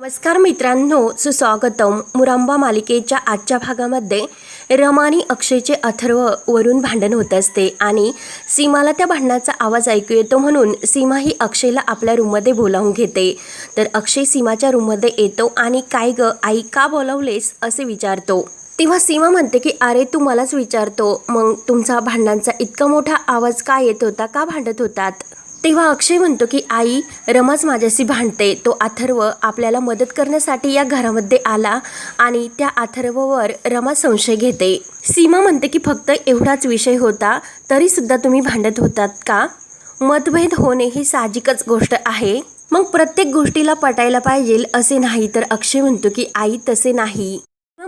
नमस्कार मित्रांनो सुस्वागतम. मुरांबा मालिकेच्या आजच्या भागामध्ये रमानी अक्षयचे अथर्व वरून भांडण होत असते आणि सीमाला त्या भांडणाचा आवाज ऐकू येतो म्हणून सीमा ही अक्षयला आपल्या रूममध्ये बोलावून घेते. तर अक्षय सीमाच्या रूममध्ये येतो आणि काय ग आई का बोलावलेस? असे विचारतो. तेव्हा सीमा म्हणते की अरे तू मलाच विचारतो. मग तुमचा भांडणांचा इतका मोठा आवाज का येत होता? का भांडत होतात? तेव्हा अक्षय म्हणतो की आई रमाच माझ्याशी भांडते. तो अथर्व आपल्याला मदत करण्यासाठी या घरामध्ये आला आणि त्या अथर्ववर रमा संशय घेते. सीमा म्हणते की फक्त एवढाच विषय होता तरीसुद्धा तुम्ही भांडत होतात का? मतभेद होणे ही साहजिकच गोष्ट आहे. मग प्रत्येक गोष्टीला पटायला पाहिजे असे नाही तर अक्षय म्हणतो की आई तसे नाही.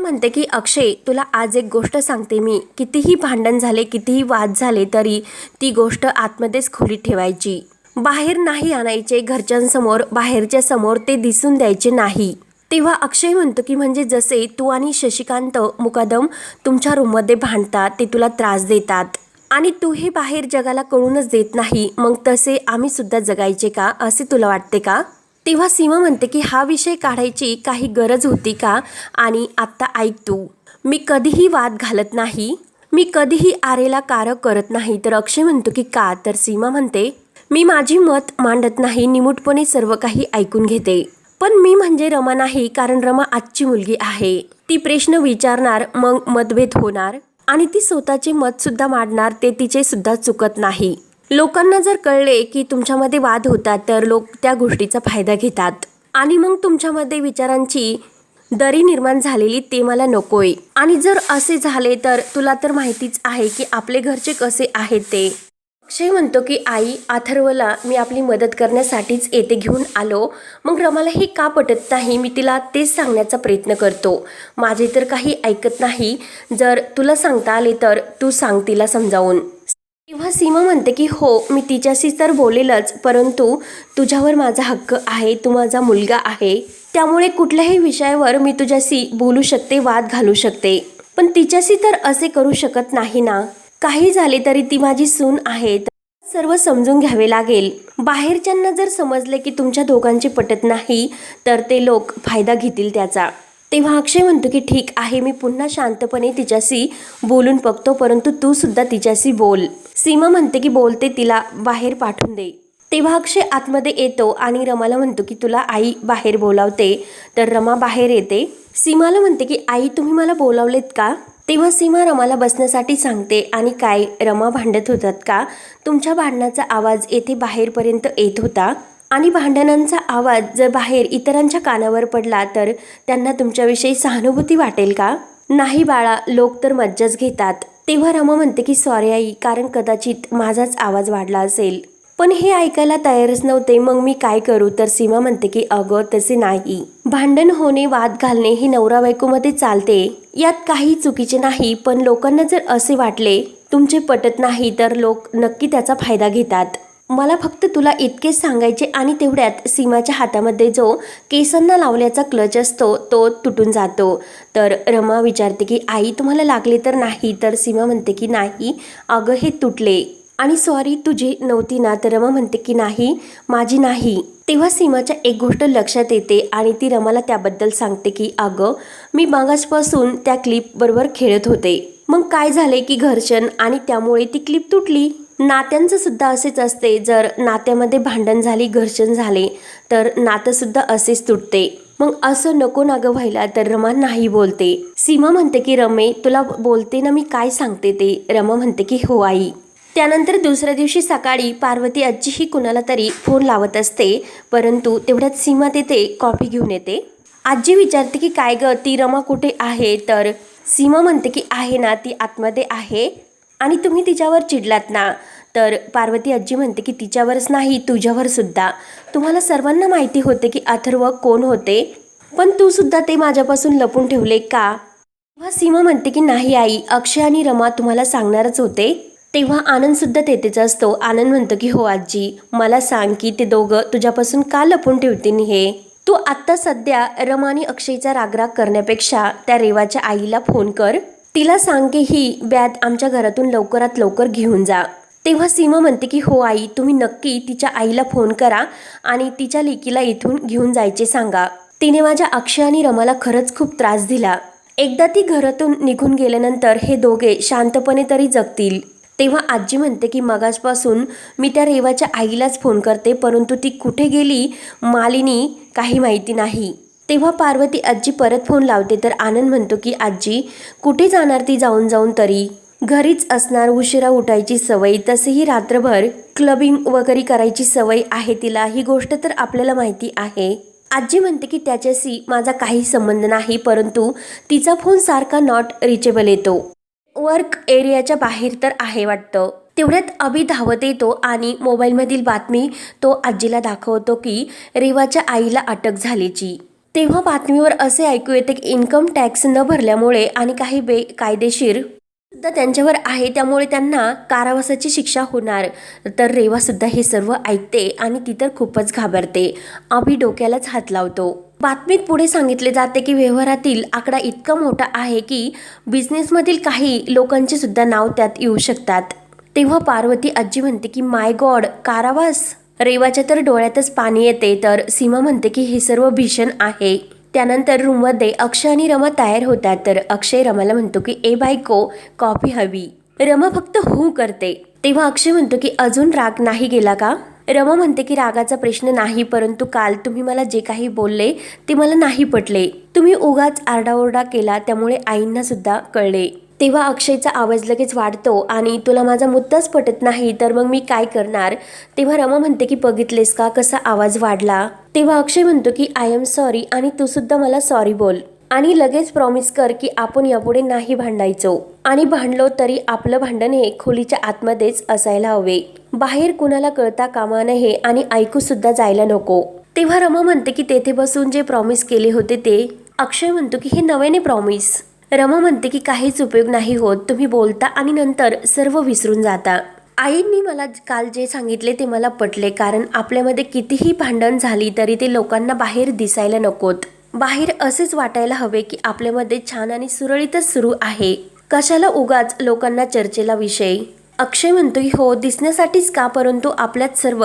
म्हणते की अक्षय तुला आज एक गोष्ट सांगते मी. कितीही भांडण झाले कितीही वाद झाले तरी ती गोष्ट आतमध्येच खोलीत ठेवायची. बाहेर नाही आणायचे घरच्यांसमोर बाहेरच्या समोर ते दिसून द्यायचे नाही. तेव्हा अक्षय म्हणतो की म्हणजे जसे तू आणि शशिकांत मुकादम तुमच्या रूममध्ये भांडतात ते तुला त्रास देतात. आणि तू हे बाहेर जगाला कळूनच देत नाही मग तसे आम्ही सुद्धा जगायचे का? असे तुला वाटते का? तेव्हा सीमा म्हणते की हा विषय काढायची काही गरज होती का? आणि आत्ता ऐक तू. मी कधीही वाद घालत नाही. मी कधीही आरेला कारक करत नाही. तर अक्षय म्हणतो की का? तर सीमा म्हणते मी माझी मत मांडत नाही. निमूटपणे सर्व काही ऐकून घेते. पण मी म्हणजे रमा नाही कारण रमा आजची मुलगी आहे. ती प्रश्न विचारणार मग मतभेद होणार. आणि ती स्वतःचे मत सुद्धा मांडणार ते तिचे सुद्धा चुकत नाही. लोकांना जर कळले की तुमच्यामध्ये वाद होतात तर लोक त्या गोष्टीचा फायदा घेतात. आणि मग तुमच्यामध्ये विचारांची दरी निर्माण झालेली ते मला नकोय. आणि जर असे झाले तर तुला तर माहितीच आहे की आपले घरचे कसे आहेत ते. अक्षय म्हणतो की आई अथर्वला मी आपली मदत करण्यासाठीच येथे घेऊन आलो. मग रमाला हे का पटत नाही? मी तिला तेच सांगण्याचा प्रयत्न करतो. माझे तर काही ऐकत नाही. जर तुला सांगता आले तर तू सांग तिला समजावून. तेव्हा सीमा म्हणते की हो मी तिच्याशी तर बोलेलच परंतु तुझ्यावर माझा हक्क आहे तू माझा मुलगा आहे. त्यामुळे कुठल्याही विषयावर मी तुझ्याशी बोलू शकते वाद घालू शकते. पण तिच्याशी तर असे करू शकत नाही ना. काही झाले तरी ती माझी सून आहे सर्व समजून घ्यावे लागेल. बाहेरच्यांना जर समजले की तुमच्या दोघांचे पटत नाही तर ते लोक फायदा घेतील त्याचा. तेव्हा अक्षय म्हणतो की ठीक आहे मी पुन्हा शांतपणे तिच्याशी बोलून बघतो परंतु तू सुद्धा तिच्याशी बोल. सीमा म्हणते की बोलते तिला बाहेर पाठवून दे. तेव्हा अक्षय आतमध्ये येतो आणि रमाला म्हणतो की तुला आई बाहेर बोलावते. तर रमा बाहेर येते. सीमाला म्हणते की आई तुम्ही मला बोलावलेत का? तेव्हा सीमा रमाला बसण्यासाठी सांगते आणि काय रमा भांडत होतात का? तुमच्या भांडणाचा आवाज येथे बाहेरपर्यंत येत होता. आणि भांडणांचा आवाज जर बाहेर इतरांच्या कानावर पडला तर त्यांना तुमच्याविषयी सहानुभूती वाटेल का? नाही बाळा लोक तर मज्जाच घेतात. तेव्हा रमा म्हणते की सॉरी आई कारण कदाचित माझाच आवाज वाढला असेल. पण हे ऐकायला तयारच नव्हते. मग मी काय करू? तर सीमा म्हणते की अगं तसे नाही. भांडण होणे वाद घालणे हे नवरा बायकोमध्ये चालते. यात काही चुकीचे नाही पण लोकांना जर असे वाटले तुमचे पटत नाही तर लोक नक्की त्याचा फायदा घेतात. मला फक्त तुला इतकेच सांगायचे आणि तेवढ्यात सीमाच्या हातामध्ये जो केसांना लावल्याचा क्लच असतो तो तुटून जातो. तर रमा विचारते की आई तुम्हाला लागले तर नाही? तर सीमा म्हणते की नाही. अगं हे तुटले. आणि सॉरी तुझी नव्हती ना? तर रमा म्हणते की नाही. माझी नाही. तेव्हा सीमाच्या एक गोष्ट लक्षात येते आणि ती रमाला त्याबद्दल सांगते की अगं मी मागासपासून त्या क्लिपबरोबर खेळत होते. मग काय झाले की घर्षण आणि त्यामुळे ती क्लिप तुटली? नात्यांचं सुद्धा असेच असते. जर नात्यामध्ये भांडण झाली घर्षण झाले तर नातंसुद्धा असेच तुटते. मग असं नको ना गं व्हायला तर रमा नाही बोलते. सीमा म्हणते की रमे तुला बोलते ना मी काय सांगते ते? रमा म्हणते की हो आई. त्यानंतर दुसऱ्या दिवशी सकाळी पार्वती आजीही कुणाला तरी फोन लावत असते परंतु तेवढ्यात सीमा तेथे कॉफी घेऊन येते. आजी विचारते की काय ग ती रमा कुठे आहे? तर सीमा म्हणते की आहे ना ती आतमध्ये आहे आणि तुम्ही तिच्यावर चिडलात ना. तर पार्वती आजी म्हणते की तिच्यावरच नाही तुझ्यावर सुद्धा. तुम्हाला सर्वांना माहिती होते की अथर्व कोण होते? पण तू सुद्धा ते माझ्यापासून लपून ठेवले का? तेव्हा सीमा म्हणते की नाही आई अक्षय आणि रमा तुम्हाला सांगणारच होते. तेव्हा आनंद सुद्धा तेथेच असतो. आनंद म्हणतो की हो आजी मला सांग की ते दोघं तुझ्यापासून का लपून ठेवतील हे? तू आत्ता सध्या रमा आणि अक्षयचा रागराग करण्यापेक्षा त्या रेवाच्या आईला फोन कर. तिला सांग की ही बॅग आमच्या घरातून लवकरात लवकर घेऊन जा. तेव्हा सीमा म्हणते की हो आई तुम्ही नक्की तिच्या आईला फोन करा आणि तिच्या लेकीला इथून घेऊन जायचे सांगा. तिने माझ्या अक्षय आणि रमाला खरंच खूप त्रास दिला. एकदा ती घरातून निघून गेल्यानंतर हे दोघे शांतपणे तरी जगतील. तेव्हा आजी म्हणते की मगासपासून मी त्या रेवाच्या आईलाच फोन करते परंतु ती कुठे गेली मालिनी काही माहिती नाही. तेव्हा पार्वती आजी परत फोन लावते तर आनंद म्हणतो की आजी कुठे जाणार ती जाऊन जाऊन तरी? घरीच असणार उशिरा उठायची सवय. तसेही रात्रभर क्लबिंग वगैरे करायची सवय आहे तिला. ही गोष्ट तर आपल्याला माहिती आहे. आजी म्हणते की त्याच्याशी माझा काही संबंध नाही परंतु तिचा फोन सारखा नॉट रिचेबल येतो. वर्क एरियाच्या बाहेर तर आहे वाटतं. तेवढ्यात अभि धावत येतो आणि मोबाईलमधील बातमी तो आजीला दाखवतो की रेवाच्या आईला अटक झाल्याची. तेव्हा बातमीवर असे ऐकू येते की इन्कम टॅक्स न भरल्यामुळे आणि काही बेकायदेशीर सुद्धा त्यांच्यावर आहे. त्यामुळे त्यांना कारावासाची शिक्षा होणार. तर रेवा सुद्धा हे सर्व ऐकते आणि ती तर खूपच घाबरते. आम्ही डोक्यालाच हात लावतो. बातमीत पुढे सांगितले जाते की व्यवहारातील आकडा इतका मोठा आहे की बिझनेसमधील काही लोकांचे सुद्धा नाव त्यात येऊ शकतात. तेव्हा पार्वती आजी म्हणते की माय गॉड कारावास? रेवाच्या तर डोळ्यातच पाणी येते. तर सीमा म्हणते की हे सर्व भीषण आहे. त्यानंतर रूममध्ये अक्षय आणि रमा तयार होतात. तर अक्षय रमाला म्हणतो की ए बायको कॉफी हवी. रमा फक्त हू करते. तेव्हा अक्षय म्हणतो की अजून राग नाही गेला का? रमा म्हणते की रागाचा प्रश्न नाही परंतु काल तुम्ही मला जे काही बोलले ते मला नाही पटले. तुम्ही उगाच आरडाओरडा केला त्यामुळे आईंना सुद्धा कळले. तेव्हा अक्षयचा आवाज लगेच वाढतो आणि तुला माझा मुद्दाच पटत नाही तर मग मी काय करणार? तेव्हा रमा म्हणते की बघितलेस का कसा आवाज वाढला? तेव्हा अक्षय म्हणतो की आय एम सॉरी आणि तू सुद्धा मला सॉरी बोल आणि लगेच प्रॉमिस कर की आपण यापुढे नाही भांडायचो. आणि भांडलो तरी आपलं भांडण हे खोलीच्या आतमध्येच असायला हवे. बाहेर कुणाला कळता कामा नये आणि ऐकू सुद्धा जायला नको. तेव्हा रमा म्हणते की तेथे बसून जे प्रॉमिस केले होते ते. अक्षय म्हणतो की हे नव्याने प्रॉमिस रमा म्हणते की काहीच उपयोग नाही होत. तुम्ही बोलता आणि नंतर सर्व विसरून जाता. आईंनी मला काल जे सांगितले ते मला पटले कारण आपल्यामध्ये कितीही भांडण झाली तरी ते लोकांना बाहेर दिसायला नकोत. बाहेर असेच वाटायला हवे की आपल्यामध्ये छान आणि सुरळीतच सुरू आहे. कशाला उगाच लोकांना चर्चेला विषय? अक्षय म्हणतोय हो दिसण्यासाठीच का परंतु आपल्यात सर्व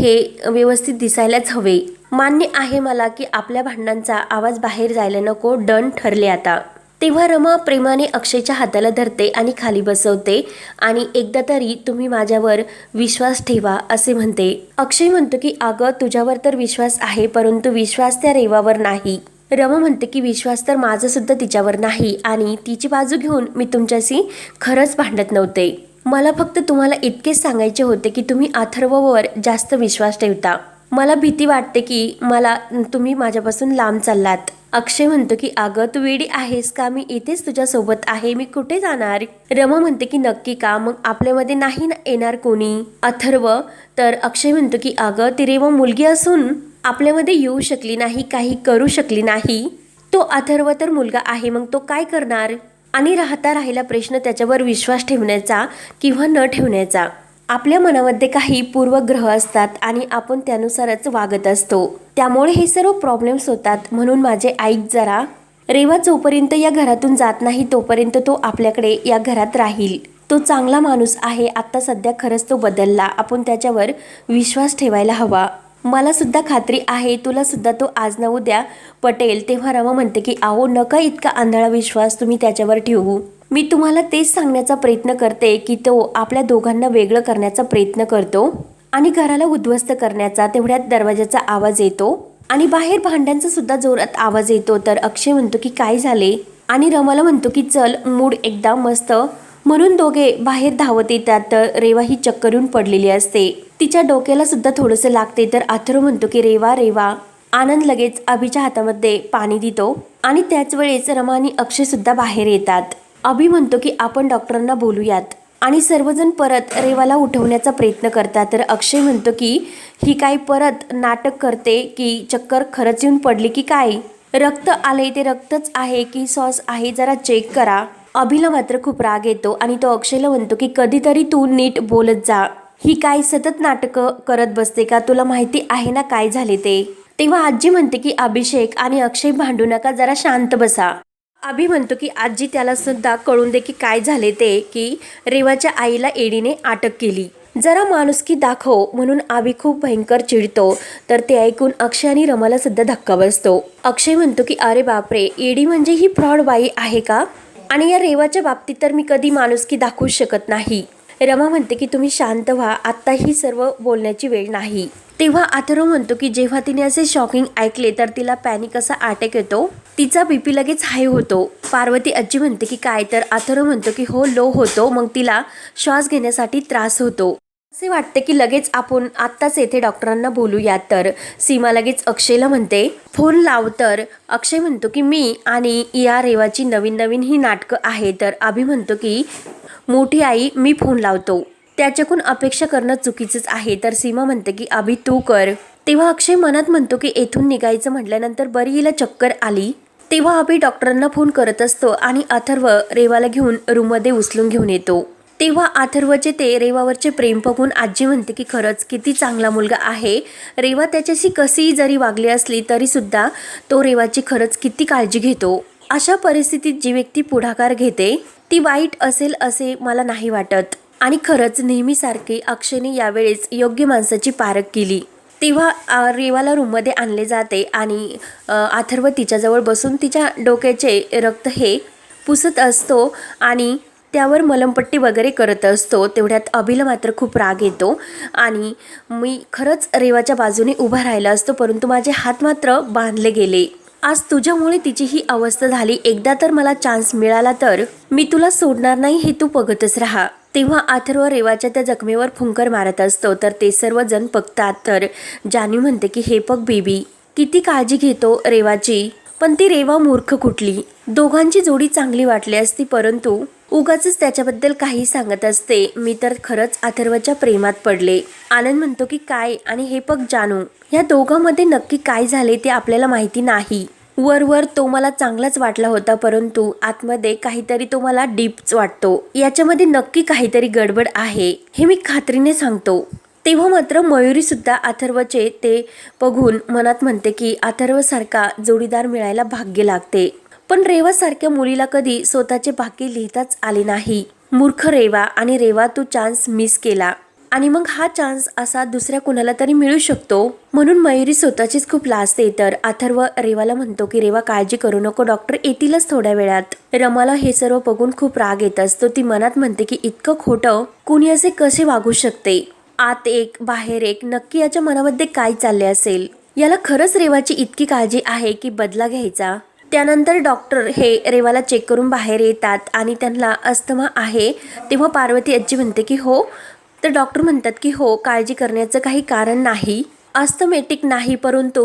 हे व्यवस्थित दिसायलाच हवे. मान्य आहे मला की आपल्या भांडणांचा आवाज बाहेर जायला नको डन ठरले आता. तेव्हा रमा प्रेमाने अक्षयच्या हाताला धरते आणि खाली बसवते आणि एकदा तरी तुम्ही माझ्यावर विश्वास ठेवा असे म्हणते. अक्षय म्हणतो की अगं तुझ्यावर तर विश्वास आहे परंतु विश्वास त्या रेवावर नाही. रमा म्हणते की विश्वास तर माझा सुद्धा तिच्यावर नाही आणि तिची बाजू घेऊन मी तुमच्याशी खरंच भांडत नव्हते. मला फक्त तुम्हाला इतकेच सांगायचे होते की तुम्ही अथर्ववर जास्त विश्वास ठेवता. मला भीती वाटते की मला तुम्ही माझ्यापासून लांब चाललात. अक्षय म्हणतो की अगं तू वेडी आहेस का? मी इथेच तुझ्यासोबत आहे. मी कुठे जाणार? रमा म्हणते की नक्की का? मग आपल्यामध्ये नाही ना येणार कोणी? अथर्व तर अक्षय म्हणतो की अगं ती रेवा मुलगी असून आपल्यामध्ये येऊ शकली नाही काही करू शकली नाही. तो अथर्व तर मुलगा आहे मग तो काय करणार? आणि राहता राहिला प्रश्न त्याच्यावर विश्वास ठेवण्याचा किंवा न ठेवण्याचा. आपल्या मनामध्ये काही पूर्वग्रह असतात आणि आपण त्यानुसारच वागत असतो. त्यामुळे हे सर्व प्रॉब्लेम्स होतात म्हणून माझे ऐक जरा रेवा जोपर्यंत या घरातून जात नाही तोपर्यंत तो आपल्याकडे या घरात राहील. तो चांगला माणूस आहे आत्ता सध्या खरंच तो बदलला. आपण त्याच्यावर विश्वास ठेवायला हवा. मला सुद्धा खात्री आहे तुला सुद्धा तो आज ना उद्या पटेल. तेव्हा रमा म्हणते की आहो नका इतका आंधळा विश्वास तुम्ही त्याच्यावर ठेवू. मी तुम्हाला तेच सांगण्याचा प्रयत्न करते की तो आपल्या दोघांना वेगळं करण्याचा प्रयत्न करतो आणि घराला उद्ध्वस्त करण्याचा तेवढ्यात दरवाजाचा आवाज येतो आणि बाहेर भांड्यांचा सुद्धा जोरात आवाज येतो. तर अक्षय म्हणतो की काय झाले? आणि रमाला म्हणतो की चल मूड एकदा मस्त. म्हणून दोघे बाहेर धावत येतात. तर रेवा ही चक्करून पडलेली असते. तिच्या डोक्याला सुद्धा थोडंसं लागते. तर अथर्व म्हणतो की रेवा रेवा. आनंद लगेच अभिच्या हातामध्ये पाणी देतो. आणि त्याच वेळेस रमा आणि अक्षय सुद्धा बाहेर येतात. अभि म्हणतो की आपण डॉक्टरांना बोलूयात. आणि सर्वजण परत रेवाला उठवण्याचा प्रयत्न करतात. तर अक्षय म्हणतो की ही काय परत नाटक करते की चक्कर खरंच येऊन पडली की काय? रक्त आले ते रक्तच आहे की सॉस आहे जरा चेक करा. अभिला मात्र खूप राग येतो आणि तो अक्षयला म्हणतो की कधीतरी तू नीट बोलत जा. ही काय सतत नाटकं करत बसते का? तुला माहिती आहे ना काय झाले ते? तेव्हा आजी म्हणते की अभिषेक आणि अक्षय भांडू नका जरा शांत बसा. अभि म्हणतो की आजी त्याला सुद्धा कळून दे की काय झाले ते की रेवाच्या आईला एडीने अटक केली. जरा माणुसकी दाखव म्हणून आबी खूप भयंकर चिडतो. तर ते ऐकून अक्षय आणि रमाला सुद्धा धक्का बसतो. अक्षय म्हणतो की अरे बापरे एडी म्हणजे ही फ्रॉड बाई आहे का? आणि या रेवाच्या बाबतीत तर मी कधी माणुसकी दाखवू शकत नाही. रमा म्हणते की तुम्ही शांत व्हा आत्ता ही सर्व बोलण्याची वेळ नाही. तेव्हा अथर्व म्हणतो की जेव्हा तिने असे शॉकिंग ऐकले तर तिला पॅनिक असा अटॅक येतो. तिचा बी पी लगेच हाय होतो. पार्वती आजी म्हणते की काय तर. अथर्व म्हणतो की हो लो होतो. मग तिला श्वास घेण्यासाठी त्रास होतो. असे वाटते की लगेच आपण आत्ताच येथे डॉक्टरांना बोलूयात तर सीमा लगेच अक्षयला म्हणते फोन लाव तर. अक्षय म्हणतो की मी आणि या रेवाची नवीन नवीन ही नाटकं आहे. तर अभि म्हणतो की मोठी आई मी फोन लावतो. त्याच्याकडून अपेक्षा करणं चुकीचंच आहे. तर सीमा म्हणते की अभि तू कर. तेव्हा अक्षय मनात म्हणतो की येथून निघायचं म्हटल्यानंतर बरी हिला चक्कर आली. तेव्हा आम्ही डॉक्टरांना फोन करत असतो आणि अथर्व रेवाला घेऊन रूममध्ये उचलून घेऊन येतो. तेव्हा अथर्वचे ते रेवावरचे प्रेम बघून आजी म्हणते की खरंच किती चांगला मुलगा आहे. रेवा त्याच्याशी कशीही जरी वागली असली तरीसुद्धा तो रेवाची खरंच किती काळजी घेतो. अशा परिस्थितीत जी व्यक्ती पुढाकार घेते ती वाईट असेल असे मला नाही वाटत. आणि खरंच नेहमीसारखी अक्षयने यावेळेस योग्य माणसाची पारख केली. तेव्हा रेवाला रूममध्ये आणले जाते आणि अथर्व तिच्याजवळ बसून तिच्या डोक्याचे रक्त हे पुसत असतो आणि त्यावर मलमपट्टी वगैरे करत असतो. तेवढ्यात अभिला मात्र खूप राग येतो आणि मी खरंच रेवाच्या बाजूने उभा राहिला असतो परंतु माझे हात मात्र बांधले गेले. आज तुझ्यामुळे तिची ही अवस्था झाली. एकदा तर मला चान्स मिळाला तर मी तुला सोडणार नाही हे तू बघतच राहा. तेव्हा अथर्व रेवाच्या त्या जखमेवर फुंकर मारत असतो. तर ते सर्वजण बघतात. तर जानी म्हणते की हे बघ बेबी किती काळजी घेतो रेवाची. पण ती रेवा मूर्ख कुठली? दोघांची जोडी चांगली वाटली असती परंतु उगाच त्याच्याबद्दल काही सांगत असते. मी तर खरंच अथर्वच्या प्रेमात पडले. आनंद म्हणतो की काय? आणि हे पग जानू या दोघांमध्ये नक्की काय झाले ते आपल्याला माहिती नाही. वरवर तो मला चांगलाच वाटला होता परंतु आतमध्ये काहीतरी तो मला डीपच वाटतो. याच्यामध्ये नक्की काहीतरी गडबड आहे हे मी खात्रीने सांगतो. तेव्हा मात्र मयुरीसुद्धा अथर्वचे ते बघून मनात म्हणते की अथर्वसारखा जोडीदार मिळायला भाग्य लागते. पण रेवासारख्या मुलीला कधी स्वतःचे भाग्य लिहिताच आले नाही. मूर्ख रेवा आणि रेवा तू चान्स मिस केला. आणि मग हा चान्स असा दुसऱ्या कुणाला तरी मिळू शकतो. म्हणून मयुरी स्वतःचीच खूप लाजते तर अथर्व रेवाला म्हणतो की रेवा काळजी करू नको डॉक्टर येतीलच थोड्या वेळात. रमाला हे सर्व बघून खूप राग येत असतो ती मनात म्हणते की इतकं खोटं कुणी असे कसे वागू शकते? आत एक बाहेर एक नक्की याच्या मनामध्ये काय चालले असेल? याला खरंच रेवाची इतकी काळजी आहे की बदला घ्यायचा? त्यानंतर डॉक्टर हे रेवाला चेक करून बाहेर येतात आणि त्यांना अस्थमा आहे. तेव्हा पार्वती आजी म्हणते की हो तर डॉक्टर म्हणतात की हो काळजी करण्याचं काही कारण नाही अस्थमेटिक नाही परंतु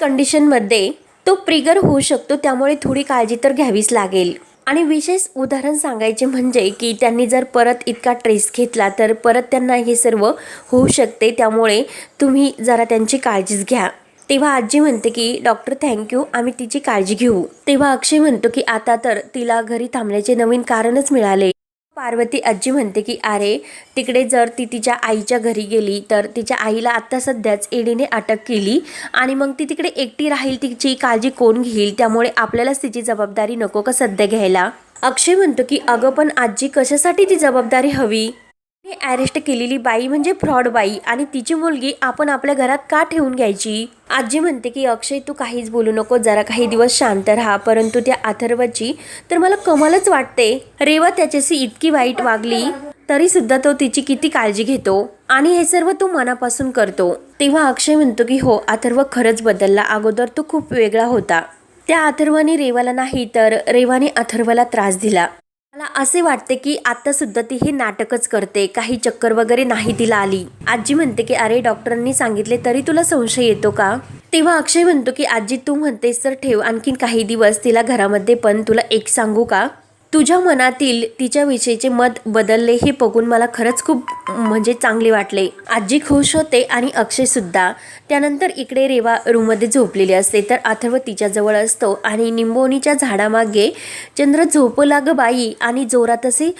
कंडिशनमध्ये तो प्रिगर होऊ शकतो त्यामुळे थोडी काळजी तर घ्यावीच लागेल. आणि विशेष उदाहरण सांगायचे म्हणजे की त्यांनी जर परत इतका ट्रेस घेतला तर परत त्यांना हे सर्व होऊ शकते त्यामुळे तुम्ही जरा त्यांची काळजीच घ्या. तेव्हा आजी म्हणते की डॉक्टर थँक्यू आम्ही तिची काळजी घेऊ. तेव्हा अक्षय म्हणतो की आता तर तिला घरी थांबण्याचे नवीन कारणच मिळाले. पार्वती आजी म्हणते की अरे तिकडे जर ती तिच्या आईच्या घरी गेली तर तिच्या आईला आत्ता सध्याच एडीने अटक केली आणि मग ती तिकडे एकटी राहील तिची काळजी कोण घेईल? त्यामुळे आपल्यालाच तिची जबाबदारी नको का सध्या घ्यायला? अक्षय म्हणतो की अगं पण आजी कशासाठी ती जबाबदारी हवी? अरेस्ट केलेली बाई म्हणजे फ्रॉड बाई आणि तिची मुलगी आपण आपल्या घरात का ठेवून घ्यायची? आजी म्हणते की अक्षय तू काहीच बोलू नको जरा काही दिवस शांत राहा परंतु त्या अथर्वची तर मला कमालच वाटते. रेवा त्याच्याशी इतकी वाईट वागली तरी सुद्धा तो तिची किती काळजी घेतो आणि हे सर्व तो मनापासून करतो. तेव्हा अक्षय म्हणतो की हो अथर्व खरंच बदलला. अगोदर तो खूप वेगळा होता. त्या अथर्वाने रेवाला नाही तर रेवाने अथर्वला त्रास दिला. मला असे वाटते की आता सुद्धा ती हे नाटकच करते. काही चक्कर वगैरे नाही तिला आली. आजी म्हणते की अरे डॉक्टरांनी सांगितले तरी तुला संशय येतो का? तेव्हा अक्षय म्हणतो की आजी तू म्हणतेस तर ठेव. आणखीन काही दिवस तिला घरामध्ये पण तुला एक सांगू का? तुझ्या मनातील तिच्याविषयीचे मत बदलले हे बघून मला खरंच खूप म्हणजे चांगले वाटले. आजी खुश होते आणि अक्षयसुद्धा त्यानंतर इकडे रेवा रूममध्ये झोपलेली असते. तर अथर्व तिच्याजवळ असतो आणि निंबोनीच्या झाडामागे चंद्र झोपू लाग बाई आणि जोरात असे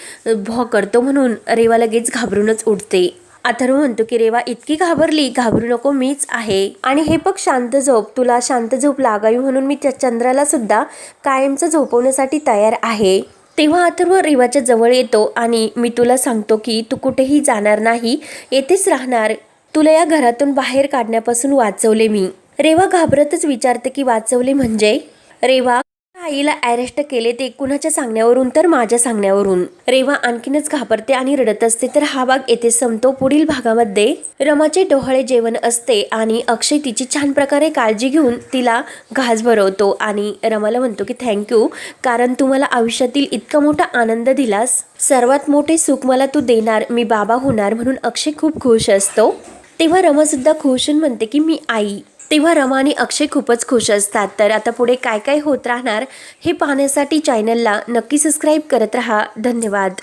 भॉ करतो म्हणून रेवा लगेच घाबरूनच उठते. अथर्व म्हणतो की रेवा इतकी घाबरली? घाबरू नको मीच आहे. आणि हे बघ शांत झोप. तुला शांत झोप लागावी म्हणून मी त्या चंद्राला सुद्धा कायमचं झोपवण्यासाठी तयार आहे. तेव्हा अथर्व रेवाच्या जवळ येतो आणि मी तुला सांगतो की तू कुठेही जाणार नाही येथेच राहणार. तुला या घरातून बाहेर काढण्यापासून वाचवले मी. रेवा घाबरतच विचारते की वाचवले म्हणजे? रेवा आईला अरेस्ट केले ते कुणाच्या सांगण्यावरून? तर माझ्या सांगण्यावरून. रेवा आणखीनच घाबरते आणि रडत असते. तर हा भाग येथे संपतो. पुढील भागामध्ये रमाचे डोहाळे जेवण असते आणि अक्षय तिची छान प्रकारे काळजी घेऊन तिला घास भरवतो आणि रमाला म्हणतो की थँक्यू कारण तू मला आयुष्यातील इतका मोठा आनंद दिलास. सर्वात मोठे सुख मला तू देणार. मी बाबा होणार. म्हणून अक्षय खूप खुश असतो. तेव्हा रमासुद्धा खुश होऊन म्हणते की मी आई. तेव्हा रमा आणि अक्षय खूपच खुश असतात. तर आता पुढे काय काय होत राहणार हे पाहण्यासाठी चॅनलला नक्की सबस्क्राईब करत राहा. धन्यवाद.